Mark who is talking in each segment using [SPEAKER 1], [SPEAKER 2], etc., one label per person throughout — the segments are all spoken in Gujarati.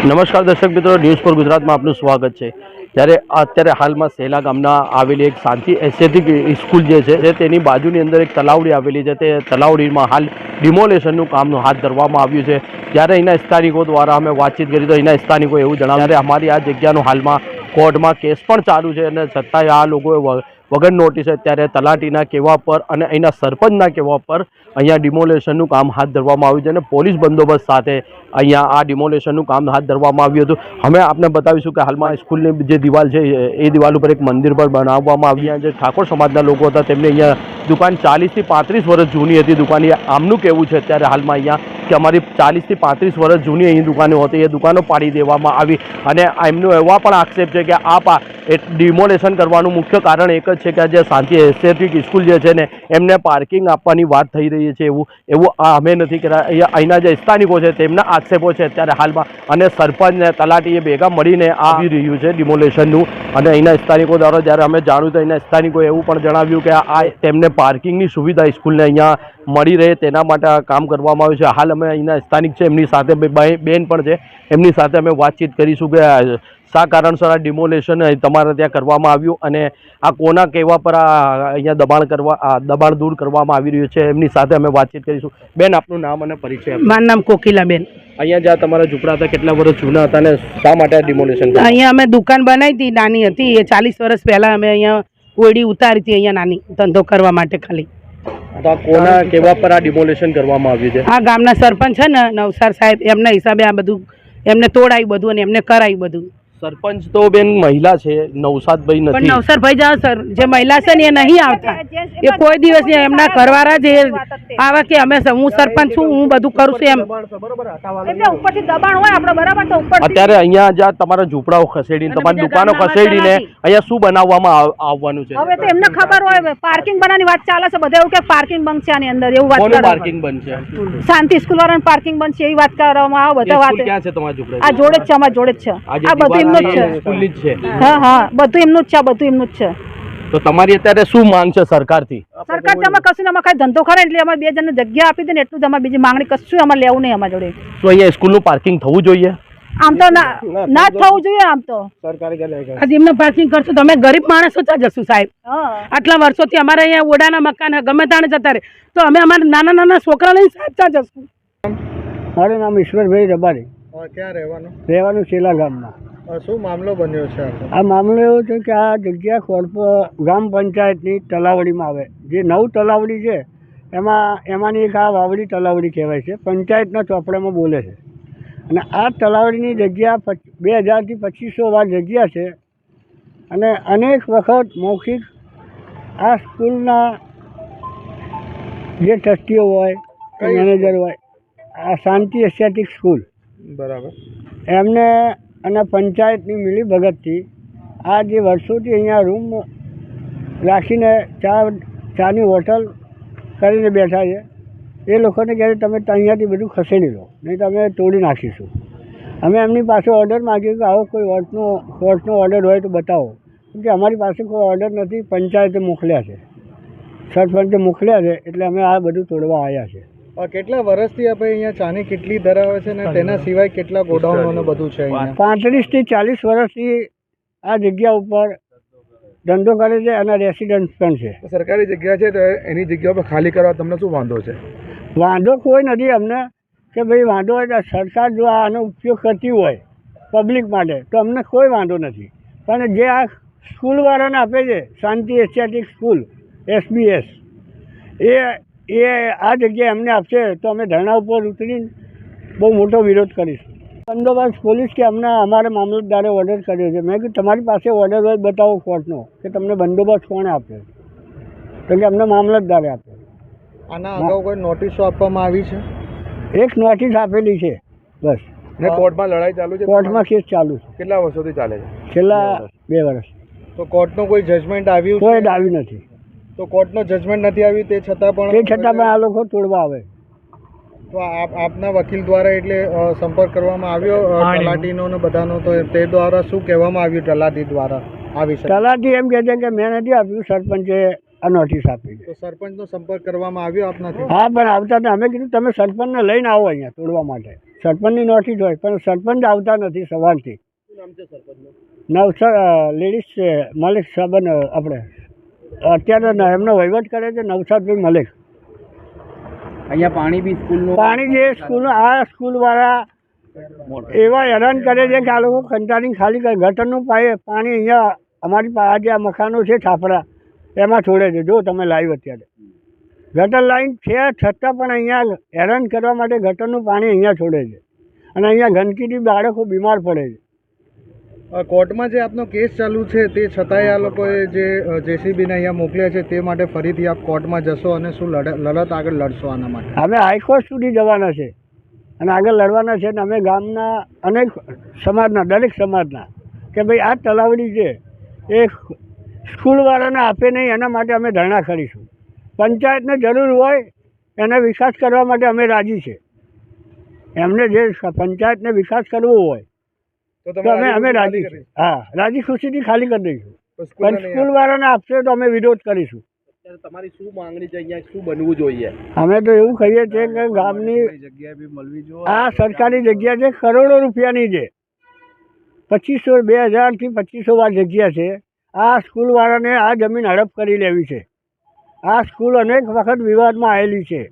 [SPEAKER 1] નમસ્કાર દર્શક મિત્રો ન્યૂઝ ફોર ગુજરાતમાં આપનું સ્વાગત છે. ત્યારે અત્યારે હાલમાં સેલા ગામના આવેલી એક શાંતિ એસ્થેટિક સ્કૂલ જે છે તેની બાજુની અંદર એક તલાવડી આવેલી છે. તે તલાવડીમાં હાલ ડિમોલેશનનું કામનું હાથ ધરવામાં આવ્યું છે. ત્યારે અહીંના સ્થાનિકો દ્વારા અમે વાતચીત કરી તો અહીંના સ્થાનિકો એવું જણાવ્યું અમારી આ જગ્યાનું હાલમાં કોર્ટમાં કેસ પણ ચાલુ છે અને છતાંય આ લોકોએ વગર નોટિસે ત્યારે તલાટીના કહેવા પર અને અહીંના સરપંચના કહેવા પર અહીંયા ડિમોલેશનનું કામ હાથ ધરવામાં આવ્યું છે અને પોલીસ બંદોબસ્ત સાથે અહીંયા આ ડિમોલેશનનું કામ હાથ ધરવામાં આવ્યું હતું. અમે આપને બતાવીશું કે હાલમાં સ્કૂલની જે દિવાલ છે, એ દિવાલ ઉપર એક મંદિર પણ બનાવવામાં આવ્યા જે ઠાકોર સમાજના લોકો હતા, તેમને અહીંયા દુકાન ચાલીસથી પાંત્રીસ વર્ષ જૂની હતી દુકાન આમનું કહેવું છે અત્યારે હાલમાં અહીંયા કે અમારી ચાલીસથી પાંત્રીસ વર્ષ જૂની અહીં દુકાનો હતી, એ દુકાનો પાડી દેવામાં આવી. અને એમનો એવા પણ આક્ષેપ છે કે આ પા એ ડિમોલેશન કરવાનું મુખ્ય કારણ એક જ છે કે જે શાંતિ એસ્થેટિક સ્કૂલ જે છે ને, એમને પાર્કિંગ આપવાની વાત થઈ રહી છે એવું એવું આ અમે નથી કર્યા અહીંના જે સ્થાનિકો છે તેમના આક્ષેપો છે અત્યારે હાલમાં. અને સરપંચને તલાટીએ ભેગા મળીને આવી રહ્યું છે ડિમોલેશનનું. અને અહીંના સ્થાનિકો દ્વારા જ્યારે અમે જાણ્યું તો અહીંના સ્થાનિકોએ એવું પણ જણાવ્યું કે આ તેમને પાર્કિંગની સુવિધા સ્કૂલને અહીંયા મળી રહે, તેના માટે કામ કરવામાં આવ્યું છે. હાલ અમે અહીંના સ્થાનિક છે, એમની સાથે બે- બે- બેન પણ છે. એમની સાથે અમે વાતચીત કરીશું કે શા કારણસર આ ડિમોલેશન તમારે ત્યાં કરવામાં આવ્યું અને આ કોના કહેવા પર આ અહીંયા દબાણ કરવા દબાણ દૂર કરવામાં આવી રહ્યું છે એમની સાથે અમે વાતચીત કરીશું. બેન આપનું નામ અને પરિચય
[SPEAKER 2] મારું નામ કોકિલાબેન.
[SPEAKER 1] અહીંયા જ્યાં તમારા ઝૂંપડા હતા કેટલા વર્ષ જૂના હતા અને શા માટે આ ડિમોલેશન
[SPEAKER 2] અહીંયા અમે દુકાન બનાવી હતી નાની હતી. એ ચાલીસ વર્ષ પહેલા અમે અહીંયા ઓયડી ઉતારી હતી અહીંયા નાની ધંધો કરવા માટે ખાલી.
[SPEAKER 1] તો કોના કેવા પર આ ડિમોલેશન કરવામાં આવ્યું છે?
[SPEAKER 2] આ ગામના સરપંચ છે ને નવસાર સાહેબ એમના હિસાબે આ બધું એમને તોડાયું બધું અને એમને કરાયું બધું.
[SPEAKER 1] સરપંચ તો બેન મહિલા છે નવસાદભાઈ
[SPEAKER 2] ભાઈ
[SPEAKER 1] નથી.
[SPEAKER 2] નવસાર ભાઈ જાઓ સર જે મહિલા છે ને એ નહીં આવતા. એ કોઈ દિવસ એમના ઘરવાળા જે આવા કે અમે હું સરપંચ છું હું બધું કરું છું એમ.
[SPEAKER 3] ઉપરથી દબાણ હોય આપણે બરાબર તો ઉપરથી
[SPEAKER 1] અત્યારે અહીંયા જ્યાં તમારા ઝૂંપડાઓ ખસેડીને તમારી દુકાનો ખસેડીને અહીંયા શું બનાવવામાં આવવાનું છે?
[SPEAKER 3] હવે તો એમને ખબર હોય પાર્કિંગ બનાવવાની વાત ચાલે છે બધા એવું કે પાર્કિંગ બંધ છે આની અંદર એવું વાત કરે.
[SPEAKER 1] પાર્કિંગ છે?
[SPEAKER 3] શાંતિ સ્કૂલ વાળાનું પાર્કિંગ બંધ છે એવી વાત કરવામાં આવે બધા વાત.
[SPEAKER 1] ક્યાં છે તમારા ઝૂંપડા
[SPEAKER 3] આ જોડે જ છે અમારા જોડે જ છે.
[SPEAKER 1] આ જે
[SPEAKER 3] આ બધું એમનું જ છે.
[SPEAKER 1] સ્કૂલની જ છે.
[SPEAKER 3] હા હા બધું એમનું જ છે બધું એમનું જ છે.
[SPEAKER 1] તો તમારી અત્યારે શું માંગ છે સરકારથી?
[SPEAKER 3] સરકાર તો અમે કશું અમે ખાલી ધંધો ખરા એટલે અમારે બે જણને જગ્યા આપી દે ને એટલું જ અમારે બીજી માંગણી કશું અમારે લેવું નહીં અમારા જોડે.
[SPEAKER 1] તો અહીંયા સ્કૂલનું પાર્કિંગ થવું જોઈએ?
[SPEAKER 3] આમ તો ના ના થવું જોઈએ આમ તો.
[SPEAKER 2] સરકારી એમને પાર્કિંગ કરશો. તમે ગરીબ માણસો ત્યાં જશું સાહેબ. આટલા વર્ષોથી અમારે અહીંયા ઓડાના મકાન ગમે તાણે જતા રહે. તો અમે અમારા નાના નાના છોકરા લઈને સાહેબ ત્યાં જશું.
[SPEAKER 4] મારું નામ ઈશ્વરભાઈ રબારી.
[SPEAKER 5] ક્યાં રહેવાનું?
[SPEAKER 4] રહેવાનું શેલા ગામમાં.
[SPEAKER 5] શું મામલો બન્યો છે
[SPEAKER 4] આ મામલો એવો છે કે આ જગ્યા કોર્પો ગ્રામ પંચાયતની તલાવડીમાં આવે. જે નવ તલાવડી છે એમાં એમાંની એક આ વાવડી તલાવડી કહેવાય છે. પંચાયતના ચોપડામાં બોલે છે. અને આ તલાવડીની જગ્યા બે હજારથી પચીસો વાર જગ્યા છે. અને અનેક વખત મૌખિક આ સ્કૂલના જે ટ્રસ્ટીઓ હોય મેનેજર હોય આ શાંતિ એશિયાટિક સ્કૂલ.
[SPEAKER 5] બરાબર.
[SPEAKER 4] એમને અને પંચાયતની મિલીભગતથી આ જે વર્ષોથી અહીંયા રૂમ રાખીને ચા ચાની હોટલ કરીને બેઠા છે, એ લોકોને કહે તમે અહીંયાથી બધું ખસેડી લો, નહીં તમે તોડી નાખીશું. અમે એમની પાસે ઓર્ડર માગ્યો કે આવો કોઈ વર્ષનો કોર્ટનો ઓર્ડર હોય તો બતાવો. કેમ કે અમારી પાસે કોઈ ઓર્ડર નથી, પંચાયતે મોકલ્યા છે. સરપંચે મોકલ્યા છે, એટલે અમે આ બધું તોડવા આવ્યા છે.
[SPEAKER 5] કેટલા વર્ષથી આપણે અહીંયા ચાની કેટલી ધરાવે છે ને તેના સિવાય કેટલા ગોડાઉનો ને બધું છે અહીંયા?
[SPEAKER 4] પાંત્રીસથી ચાલીસ વર્ષથી આ જગ્યા ઉપર ધંધો કરે છે અને રેસિડન્સ પણ છે.
[SPEAKER 6] સરકારી જગ્યા છે તો એની જગ્યા પર ખાલી કરવા તમને શું વાંધો છે?
[SPEAKER 4] વાંધો કોઈ નથી અમને કે ભાઈ વાંધો હોય તો સરકાર જો આનો ઉપયોગ કરતી હોય પબ્લિક માટે તો અમને કોઈ વાંધો નથી. પણ જે આ સ્કૂલવાળાને આપે છે શાંતિ એશિયાટિક સ્કૂલ એસબીએસ એ એ આ જગ્યા એમને આપશે તો અમે ધરણા ઉપર ઉતરીને બહુ મોટો વિરોધ કરીશું. બંદોબસ્ત પોલીસ કે અમને અમારે મામલતદારે ઓર્ડર કર્યો છે. મેં કીધું તમારી પાસે ઓર્ડર હોય બતાવો કોર્ટનો કે તમને બંદોબસ્ત કોણે આપ્યો? તો કે અમને મામલતદારે આપ્યો.
[SPEAKER 5] આના અગાઉ કોઈ નોટિસો આપવામાં આવી છે?
[SPEAKER 4] એક નોટિસ આપેલી છે. બસ.
[SPEAKER 6] ને કોર્ટમાં લડાઈ ચાલુ છે?
[SPEAKER 4] કોર્ટમાં કેસ ચાલુ છે.
[SPEAKER 6] કેટલા વર્ષોથી ચાલે છે?
[SPEAKER 4] છેલ્લા બે વર્ષ.
[SPEAKER 5] તો કોર્ટનું કોઈ જજમેન્ટ આવ્યું
[SPEAKER 4] કોઈ આવ્યું નથી.
[SPEAKER 5] તો કોર્ટનો જજમેન્ટ નથી આવ્યું તે છતાં પણ
[SPEAKER 4] તે છતાં પણ આ લોકો તોડવા આવે.
[SPEAKER 5] તો આપ આપના વકીલ દ્વારા એટલે સંપર્ક કરવામાં આવ્યો તલાટીનો ને બધાનો તો તે દ્વારા શું કહેવામાં આવ્યું તલાટી દ્વારા આ વિષય
[SPEAKER 4] તલાટી એમ કહે છે કે મેં નથી આપ્યું સરપંચે આ નોટિસ આપી
[SPEAKER 5] તો સરપંચનો સંપર્ક કરવામાં આવ્યો આપનાથી
[SPEAKER 4] હા પણ આવતા અમે કીધું તમે સરપંચને લઈને આવો અહીંયા તોડવા માટે. સરપંચની નોટિસ હોય પણ સરપંચ આવતા નથી સવારથી. નવસર લેડીઝ છે મલિક સાબન આપણે. અત્યારે એમનો વહીવટ કરે છે નવસાદભાઈ મલિક.
[SPEAKER 7] અહીંયા પાણી બી સ્કૂલનું
[SPEAKER 4] પાણી જે સ્કૂલ આ સ્કૂલવાળા એવા હેરાન કરે છે કે આ લોકો કંટાળીને ખાલી કરે ગટરનું પાણી અહીંયા અમારી આ જે આ મકાનો છે છાપરા એમાં છોડે છે. જો તમે લાઈવ અત્યારે. ગટર લાઈન છે છતાં પણ અહીંયા હેરાન કરવા માટે ગટરનું પાણી અહીંયા છોડે છે. અને અહીંયા ગંદકીથી બાળકો બીમાર પડે છે.
[SPEAKER 5] કોર્ટમાં જે આપનો કેસ ચાલુ છે, તે છતાંય આ લોકોએ જે જેસીબીને અહીંયા મોકલ્યા છે, તે માટે ફરીથી આપ કોર્ટમાં જશો અને શું લડ- લડત આગળ લડશો આના માટે?
[SPEAKER 4] અમે હાઈકોર્ટ સુધી જવાના છે અને આગળ લડવાના છે અને અમે ગામના અનેક સમાજના, દરેક સમાજના કે ભાઈ આ તલાવડી છે, એ સ્કૂલવાળાને આપે નહીં, એના માટે અમે ધરણા કરીશું. પંચાયતને જરૂર હોય, એને વિકાસ કરવા માટે અમે રાજી છે. એમને જે પંચાયતને વિકાસ કરવો હોય તો અમે અમે રાજી હા રાજી ખુશીથી ખાલી કરી દઈશું. પણ સ્કૂલવાળાને આપશે તો અમે વિરોધ કરીશું.
[SPEAKER 1] તમારી શું માંગણી છે અહીંયા? શું બનવું જોઈએ?
[SPEAKER 4] અમે તો એવું કહીએ છીએ કે ગામની આ સરકારી જગ્યા છે કરોડો રૂપિયાની છે. પચીસો બે હજારથી પચીસો વાર જગ્યા છે. આ સ્કૂલવાળાને આ જમીન હડપ કરી લેવી છે. આ સ્કૂલ અનેક વખત વિવાદમાં આવેલી છે.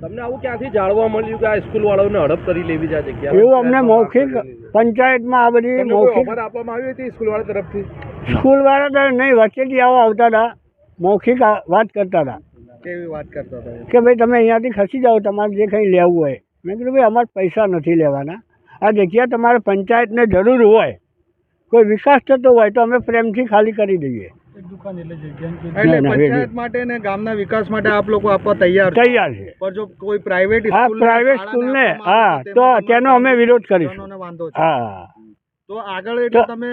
[SPEAKER 1] તમને આવું ક્યાંથી જાણવા મળ્યું કે આ સ્કૂલવાળાઓને હડપ કરી લેવી છે જગ્યા
[SPEAKER 4] એવું અમને મૌખિક પંચાયતમાં આ બધી મૌખિક
[SPEAKER 6] ઓફર આપવામાં આવી હતી સ્કૂલવાળા તરફથી?
[SPEAKER 4] સ્કૂલવાળા તો નહીં વચ્ચેથી આવો આવતા હતા મૌખિક વાત કરતા હતા.
[SPEAKER 5] કેવી વાત કરતા હતા?
[SPEAKER 4] કે ભાઈ તમે અહીંયાથી ખસી જાઓ તમારે જે કંઈ લેવું હોય. મેં કીધું ભાઈ અમારે પૈસા નથી લેવાના. આ જગ્યા તમારે પંચાયતને જરૂર હોય કોઈ વિકાસ થતો હોય તો અમે પ્રેમથી ખાલી કરી દઈએ.
[SPEAKER 5] એટલે
[SPEAKER 4] ના, ના,
[SPEAKER 5] પંચાયત માટે ને ગામના વિકાસ માટે આપ લોકો આપવા તૈયાર
[SPEAKER 4] તૈયાર છે.
[SPEAKER 5] પણ જો કોઈ પ્રાઇવેટ
[SPEAKER 4] હા પ્રાઇવેટ સ્કૂલને હા તો તેનો અમે વિરોધ કરીશું.
[SPEAKER 5] વાંધો છે.
[SPEAKER 4] હા.
[SPEAKER 5] તો આગળ એટલે તમે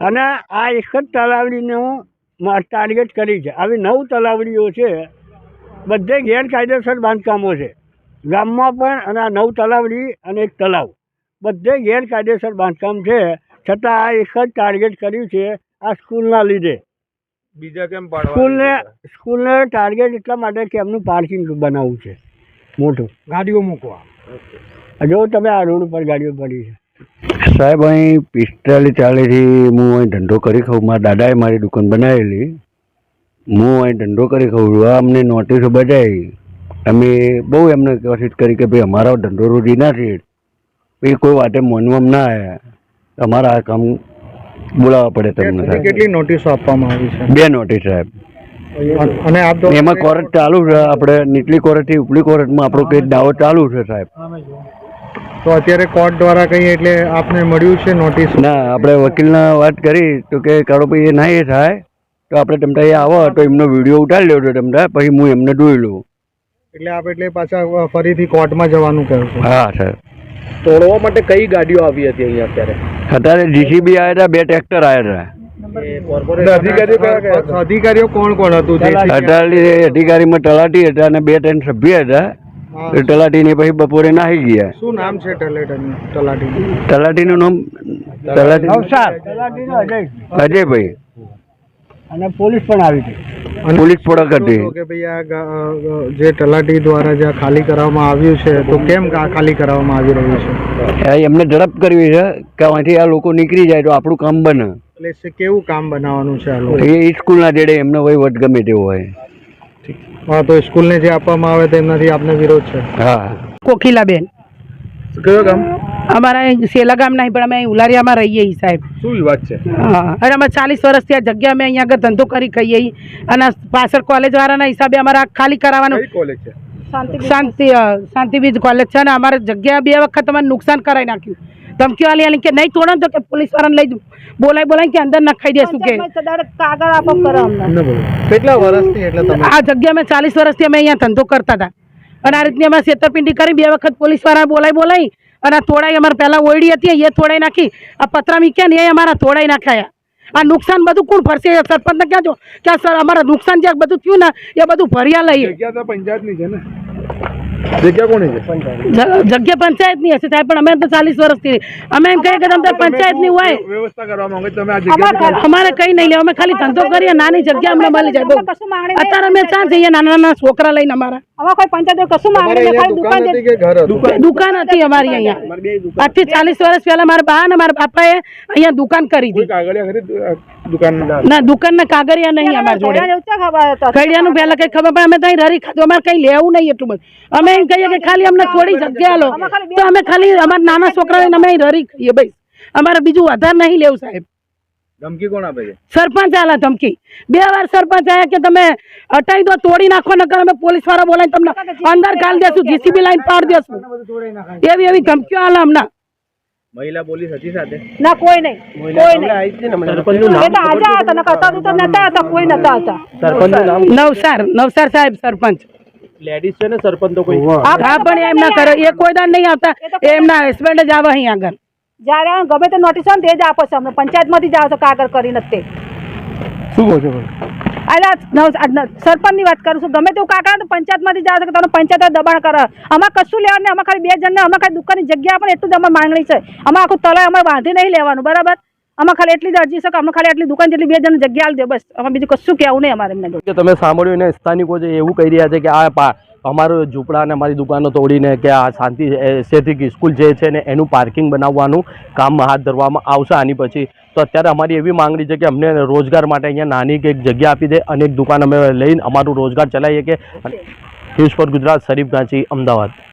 [SPEAKER 4] અને આ એક જ તલાવડીનું મ- ટાર્ગેટ કરી છે. આવી નવ તલાવડીઓ છે. બધે ગેરકાયદેસર બાંધકામો છે. ગામમાં પણ અને આ નવ તલાવડી અને એક તલાવ. બધે ગેરકાયદેસર બાંધકામ છે. છતાં આ એક જ ટાર્ગેટ કર્યું છે આ સ્કૂલના લીધે.
[SPEAKER 6] બીજા કેમ
[SPEAKER 4] સ્કૂલને સ્કૂલને ટાર્ગેટ એટલા માટે કે એમનું પાર્કિંગ બનાવવું છે. મોટું.
[SPEAKER 6] ગાડીઓ મૂકવા.
[SPEAKER 4] જો તમે આ રોડ ઉપર ગાડીઓ પડી છે.
[SPEAKER 8] સાહેબ અહીં પિસ્તાલીસ ચાલીસથી હું અહીં ધંધો કરી ખાઉં. મારા દાદાએ મારી દુકાન બનાવેલી. હું અહીં ધંધો કરી ખાઉં. છું આ અમને નોટિસો બજાવી અમે બહુ એમને કોશિશ કરી કે ભાઈ અમારો ધંધો રોજી નથી એ કોઈ વાતે માનવામાં ના આવ્યા અમારા આ કામ બોલાવવા પડે તમને
[SPEAKER 5] કેટલી
[SPEAKER 8] સાહેબ.
[SPEAKER 5] કેટલી નોટિસો આપવામાં આવી છે?
[SPEAKER 8] બે નોટિસ સાહેબ.
[SPEAKER 5] અને આપ
[SPEAKER 8] એમાં કોર્ટ ચાલુ છે આપણે નીચલી કોર્ટથી ઉપલી કોર્ટમાં આપણો કંઈ દાવો ચાલુ છે સાહેબ.
[SPEAKER 5] તો અત્યારે કોર્ટ દ્વારા કઈ એટલે આપને મળ્યું છે નોટિસ
[SPEAKER 8] ના આપણે વકીલના વાત કરી તો કે કાળો ભાઈ એ ના એ થાય તો આપણે તમતા એ આવો તો એમનો વીડિયો ઉતારી લેજો તમતા પછી હું એમને જોઈ લઉં.
[SPEAKER 5] એટલે આપ એટલે પાછા ફરીથી કોર્ટમાં જવાનું કહ્યું
[SPEAKER 8] હા સર
[SPEAKER 1] તોડવા માટે કઈ ગાડીઓ આવી હતી અહીંયા અત્યારે?
[SPEAKER 8] અત્યારે જીસીબી આવ્યા હતા બે ટ્રેક્ટર આવ્યા હતા
[SPEAKER 6] અધિકારીઓ કયા કયા હતા?
[SPEAKER 5] અધિકારીઓ કોણ કોણ હતું?
[SPEAKER 8] અટાલી અધિકારીમાં તલાટી હતા અને બે ત્રણ સભ્ય હતા.
[SPEAKER 5] તલાટી
[SPEAKER 8] ને તલાટીને પછી બપોરે નાહી ગયા.
[SPEAKER 5] શું નામ છે તલાટી તલાટીનું?
[SPEAKER 8] તલાટીનું નામ તલાટી અજયભાઈ.
[SPEAKER 4] અને પોલીસ પણ આવી હતી
[SPEAKER 8] પોલીસ પડક હતી
[SPEAKER 5] કે ભાઈ આ જે તલાટી દ્વારા જે ખાલી કરવામાં આવ્યું છે તો કેમ ખાલી કરવામાં આવી રહ્યું છે?
[SPEAKER 8] એમને ઝડપ કરવી છે કે અહીંથી આ લોકો નીકળી જાય તો આપણું કામ બને.
[SPEAKER 5] એટલે કેવું કામ બનાવવાનું છે આ લોકો?
[SPEAKER 8] એ સ્કૂલના જેડે એમનો વટ ગમે તેવો હોય.
[SPEAKER 5] હા તો સ્કૂલને જે આપવામાં આવે તેમનાથી આપને વિરોધ છે.
[SPEAKER 8] હા.
[SPEAKER 2] કોકિલાબેન.
[SPEAKER 6] કયો ગામ
[SPEAKER 2] અમારા સેલા ગામ નહીં પણ અમે અહીં ઉલારિયામાં રહીએ છીએ સાહેબ.
[SPEAKER 6] શું વાત છે?
[SPEAKER 2] હા અને અમે ચાલીસ વર્ષથી આ જગ્યા અમે અહીંયા આગળ ધંધો કરી ખાઈએ અને પાછળ કોલેજવાળાના હિસાબે અમારે ખાલી કરાવવાનું
[SPEAKER 6] કોલેજ છે?
[SPEAKER 2] શાંતિ અ, શાંતિબીજ કોલેજ છે અને અમારે જગ્યા બે વખત અમારે નુકસાન કરાવી નાખ્યું. ધમકી આલી આલી કે નહીં તોડો ને તો કે પોલીસ વાળાને લઈ બોલાય બોલાય કે અંદર નખાઈ દેશું કે.
[SPEAKER 3] કાગળ આપો કરો
[SPEAKER 5] કેટલા વર્ષથી એટલે તમે?
[SPEAKER 2] આ જગ્યા અમે ચાલીસ વર્ષથી અમે અહીંયા ધંધો કરતા હતા. અને આ રીતની અમે છેતરપિંડી કરી બે વખત પોલીસવાળા બોલાઈ બોલાઈ અને આ તોડાઈ અમારે પહેલાં ઓયડી હતી, એ તોડાઈ નાખી. આ પતરા મીક્યા ને એ અમારા તોડાઈ નાખ્યા. આ નુકસાન બધું કોણ ભરશે? સરપંચને કહેજો કે ક્યાં સર, અમારા નુકસાન જે બધું થયું ને, એ બધું ભર્યા લઈએ.
[SPEAKER 6] જગ્યા તો છે ને. જગ્યા કોની છે?
[SPEAKER 2] જગ્યા પંચાયતની હશે સાહેબ પણ અમે તો ચાલીસ વર્ષથી અમે એમ કહીએ કે તમે પંચાયતની હોય.
[SPEAKER 6] વ્યવસ્થા કરવા માંગે તમે આ જગ્યા
[SPEAKER 3] અમારે
[SPEAKER 2] અમારે કઈ નહીં લેવું અમે ખાલી ધંધો કરીએ નાની જગ્યા અમને મળી જાય. અત્યારે અમે ક્યાં જઈએ નાના નાના છોકરા લઈને અમારા.
[SPEAKER 3] કોઈ પંચાયત કશું ખાલી દુકાન
[SPEAKER 5] દુકાન હતી કે ઘર હતું?
[SPEAKER 2] દુકાન હતી અમારી અહીંયા. આજથી ચાલીસ વર્ષ પહેલા મારા બા ને મારા બાપાએ અહીંયા દુકાન કરી
[SPEAKER 6] કોઈ
[SPEAKER 2] હતી. ના દુકાનના કાગળિયા નહીં અમારા જોડે. કડિયાનું પહેલા કઈ ખબર પણ અમે ત્યાં રરી ખાધું. અમારે કઈ લેવું નહીં એટલું બધું. અમે એમ કહીએ કે ખાલી અમને થોડી જગ્યા લો. તો અમે ખાલી અમારા નાના છોકરા અમે રરી ખાઈએ ભાઈ અમારે બીજું વધારે નહીં લેવું સાહેબ.
[SPEAKER 7] ધમકી કોણ આપે છે?
[SPEAKER 2] સરપંચ આલા ધમકી. બે વાર સરપંચ આયા કે તમે હટાઈ દો તોડી નાખો નકર અમે પોલીસવાળા બોલાવીને તમને અંદર ગાલ દેશું જીસીબી લાઈન પાડ દેશું. એવી એવી ધમકીઓ આલા હમણાં
[SPEAKER 7] મહિલા પોલીસ હતી સાથે?
[SPEAKER 3] ના કોઈ નહીં. કોઈ નહીં.
[SPEAKER 1] સરપંચનું
[SPEAKER 3] નામ તો આજે હતા નકર હતા તો નતા હતા કોઈ નતા હતા
[SPEAKER 1] સરપંચનું નામ?
[SPEAKER 2] નવસાર નવસાર સાહેબ સરપંચ.
[SPEAKER 1] લેડીઝ છે ને સરપંચ તો કોઈ?
[SPEAKER 2] હા પણ એમ ના કરે એ કોઈ દાન નહીં આવતા. એમના હસબન્ડ જ આવે અહીં આગળ.
[SPEAKER 3] જ્યારે ગમે તે નોટિસ હોય ને તે જ આપો છો. અમને પંચાયતમાંથી જ આવો છો કાગળ કરીને તે.
[SPEAKER 6] શું કહો છો?
[SPEAKER 3] ન- સરપંચની વાત કરું છું. ગમે તેવું કાકા તો પંચાયતમાંથી જ આવે છે કે તમને પંચાયત દબાણ કરે. અમારે કશું લેવાનું અમે ખાલી બે જણને અમારે ખાલી દુકાનની જગ્યા પણ એટલું જ અમારે માંગણી છે. અમારે આખું તલાય અમારે વાંધી નહીં લેવાનું, બરાબર? અમે ખાલી એટલી જ અરજી છે કે અમને ખાલી આટલી દુકાન જેટલી બે જણ જગ્યા આપી દે, બસ. અમે બીજું કશું કહેવું નહીં અમારે
[SPEAKER 1] તમે સાંભળ્યું ને, સ્થાનિકો છે એવું કહી રહ્યા છે કે આ અમારું ઝૂંપડા અને અમારી દુકાનો તોડીને કે આ શાંતિ એસ્થેટિક સ્કૂલ જે છે ને એનું પાર્કિંગ બનાવવાનું કામ હાથ ધરવામાં આવશે આની પછી. તો અત્યારે અમારી એવી માંગણી છે કે અમને રોજગાર માટે અહીંયા નાની કે એક જગ્યા આપી દે અને એક દુકાન અમે લઈને અમારું રોજગાર ચલાવીએ કે. News for Gujarat Sharif Ganchi Ahmedabad